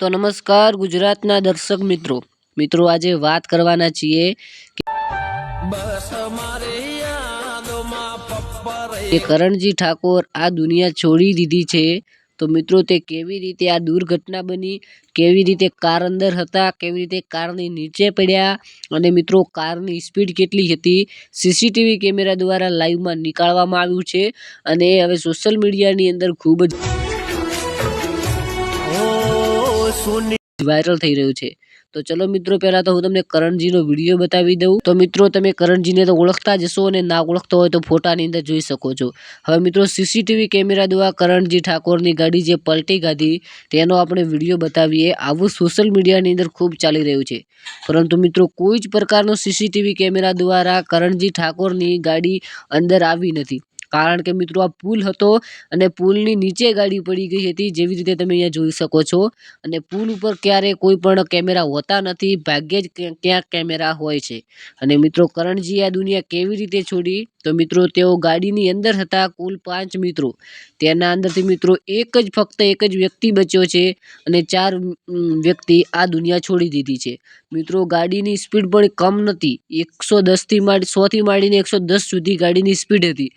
તો નમસ્કાર ગુજરાતના દર્શક મિત્રો. મિત્રો આજે વાત કરવાના છીએ કે કરણજી ઠાકોર આ દુનિયા છોડી દીધી છે. તો મિત્રો તે કેવી રીતે આ દુર્ઘટના બની? કેવી રીતે કાર અંદર હતા? કેવી રીતે કારની નીચે પડ્યા? અને મિત્રો કારની સ્પીડ કેટલી હતી? સીસીટીવી કેમેરા દ્વારા લાઈવમાં નીકાળવામાં આવ્યું છે. અને હવે સોશિયલ મીડિયાની અંદર ખૂબ જ વાયરલ થઈ રહ્યું છે. તો ચલો મિત્રો, પહેલાં તો હું તમને કરણજીનો વીડિયો બતાવી દઉં. તો મિત્રો, તમે કરણજીને તો ઓળખતા જ હશો અને ના ઓળખતો હોય તો ફોટાની અંદર જોઈ શકો છો. હવે મિત્રો, સીસીટીવી કેમેરા દ્વારા કરણજી ઠાકોરની ગાડી જે પલટી ગાધી, તેનો આપણે વીડિયો બતાવીએ. આવું સોશિયલ મીડિયાની અંદર ખૂબ ચાલી રહ્યું છે. પરંતુ મિત્રો, કોઈ જ પ્રકારનો સીસીટીવી કેમેરા દ્વારા કરણજી ઠાકોરની ગાડી અંદર આવી નથી. કારણ કે મિત્રો આ પુલ હતો અને પુલની નીચે ગાડી પડી ગઈ હતી જેવી રીતે તમે અહીંયા જોઈ શકો છો. અને પુલ ઉપર ક્યારે કોઈ પણ કેમેરા હોતા નથી. ભાગ્યે જ ક્યાં- ક્યાંક કેમેરા હોય છે. અને મિત્રો કરણજી આ દુનિયા કેવી રીતે છોડી? તો મિત્રો, તેઓ ગાડીની અંદર હતા કુલ પાંચ મિત્રો. તેના અંદરથી મિત્રો, એક જ ફક્ત એક જ વ્યક્તિ બચ્યો છે અને ચાર વ્યક્તિ આ દુનિયા છોડી દીધી છે. મિત્રો, ગાડીની સ્પીડ પણ કમ નથી. એકસો દસથી માંડી, સોથી માંડીને એકસો દસ સુધી ગાડીની સ્પીડ હતી.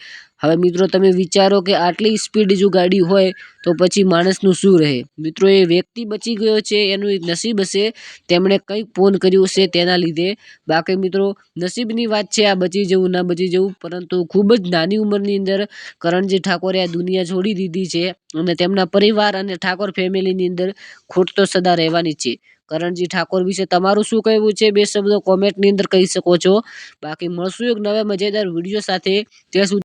હવે મિત્રો, તમે વિચારો કે આટલી સ્પીડ જો ગાડી હોય, તો પછી માણસનું શું રહે? મિત્રો, એ વ્યક્તિ બચી ગયો છે, એનું નસીબ હશે. તેમણે કંઈક ફોન કર્યું હશે તેના લીધે. બાકી મિત્રો, નસીબની વાત છે, આ બચી જવું, ના બચી જવું પરંતુ ખૂબ જ નાની ઉંમરની અંદર કરણજી ઠાકોરે આ દુનિયા છોડી દીધી છે અને તેમના પરિવાર અને ઠાકોર ફેમિલીની અંદર ખોટ તો સદા રહેવાની છે. કરણજી ઠાકોર વિશે તમારું શું કહેવું છે? બે શબ્દો કોમેન્ટની અંદર કહી શકો છો. બાકી મળશું એક નવા મજેદાર વીડિયો સાથે. ત્યાં સુધી